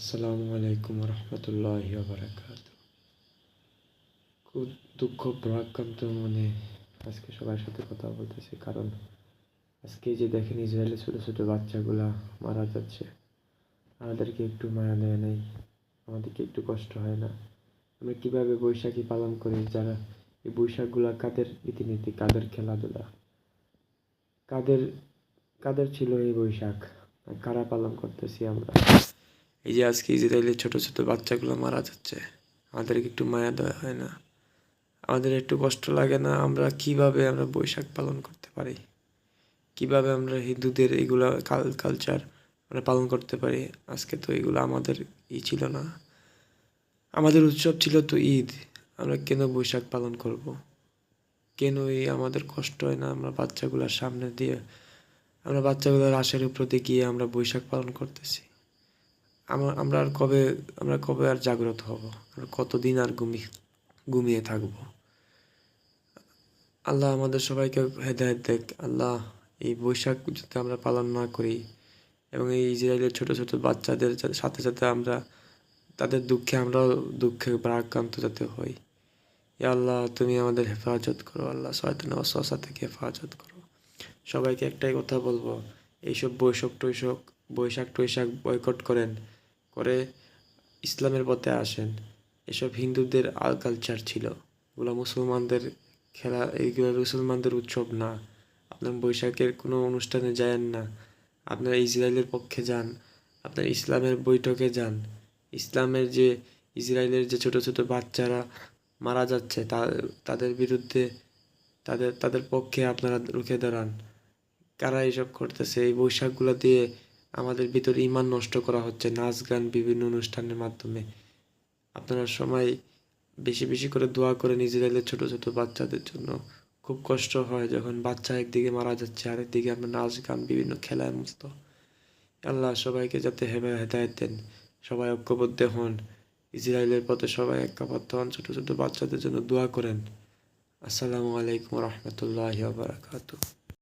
আসসালামু আলাইকুম রহমতুল্লাহ বারাকাত খুব দুঃখ, ভারাক্রান্ত মনে আজকে সবার সাথে কথা বলতেছি, কারণ আজকে যে দেখেন ইসরায়েলের ছোটো ছোটো বাচ্চাগুলা মারা যাচ্ছে, আমাদেরকে একটু মায়া দেয় নেই, আমাদেরকে একটু কষ্ট হয় না। আমরা কীভাবে বৈশাখী পালন করি, যারা এই বৈশাখগুলা কাদের রীতিনীতি, কাদের খেলাধুলা? কাদের কাদের ছিল এই বৈশাখ? কারা পালন করতেছি আমরা? এই যে আজকে ইসরায়েলের ছোট ছোট বাচ্চাগুলো মারা যাচ্ছে, আমাদেরকে একটু মায়া দেওয়া হয় না? আমাদের একটু কষ্ট লাগে না আমরা কীভাবে আমরা বৈশাখ পালন করতে পারি? কীভাবে আমরা হিন্দুদের এগুলা কাল কালচার আমরা পালন করতে পারি? আজকে তো এগুলো আমাদের ই ছিল না। আমাদের উৎসব ছিল তো ঈদ, আমরা কেন বৈশাখ পালন করব? কেন এই আমাদের কষ্ট হয় না আমরা বাচ্চাগুলোর সামনে দিয়ে, আমরা বাচ্চাগুলোর আশার উপর গিয়ে আমরা বৈশাখ পালন করতেছি? আমরা আমরা আর কবে, আমরা কবে আর জাগ্রত হব? আর কতদিন আর ঘুমিয়ে ঘুমিয়ে থাকব? আল্লাহ আমাদের সবাইকে হেদায়ত দেখ। আল্লাহ এই বৈশাখ যাতে আমরা পালন না করি এবং এই ইসরায়েলের ছোট ছোট বাচ্চাদের সাথে সাথে আমরা তাদের দুঃখে আমরাও দুঃখে প্রাক্রান্ত যাতে হই। আল্লাহ, তুমি আমাদের হেফাজত করো। আল্লাহ শয়তান অসহসা থেকে হেফাজত করো। সবাইকে একটাই কথা বলব, এইসব বৈশাখ, টৈশাখ বৈশাখ, টৈশাখ বয়কট করেন। করে ইসলামের পথে আসেন। এসব হিন্দুদের আল কালচার ছিল। এগুলো মুসলমানদের খেলা এইগুলো মুসলমানদের উৎসব না। আপনার বৈশাখের কোনো অনুষ্ঠানে যায়েন না। আপনারা ইসরায়েলের পক্ষে যান। আপনার ইসলামের বৈঠকে যান। ইসলামের যে ইসরায়েলের যে ছোট ছোট বাচ্চারা মারা যাচ্ছে, তা, তাদের বিরুদ্ধে তাদের তাদের পক্ষে আপনারা রুখে দাঁড়ান। কারা এইসব করতেছে? এই বৈশাখগুলো দিয়ে আমাদের ভিতর ইমান নষ্ট করা হচ্ছে, নাচ গান বিভিন্ন অনুষ্ঠানের মাধ্যমে। আপনারা সময় বেশি বেশি করে দোয়া করে ইসরায়েলের ছোট ছোট বাচ্চাদের জন্য খুব কষ্ট হয় যখন বাচ্চা একদিকে মারা যাচ্ছে, আরেকদিকে আমরা নাচ গান বিভিন্ন খেলায় মস্ত। আল্লাহ সবাইকে যাতে হেবে হেদায়ত দেন, সবাই ঐক্যবদ্ধ হন ইসরায়েলের পথে সবাই ঐক্যবদ্ধ হন, ছোট ছোট বাচ্চাদের জন্য দোয়া করেন। আসসালামু আলাইকুম রহমতুল্লাহ বারাকাতু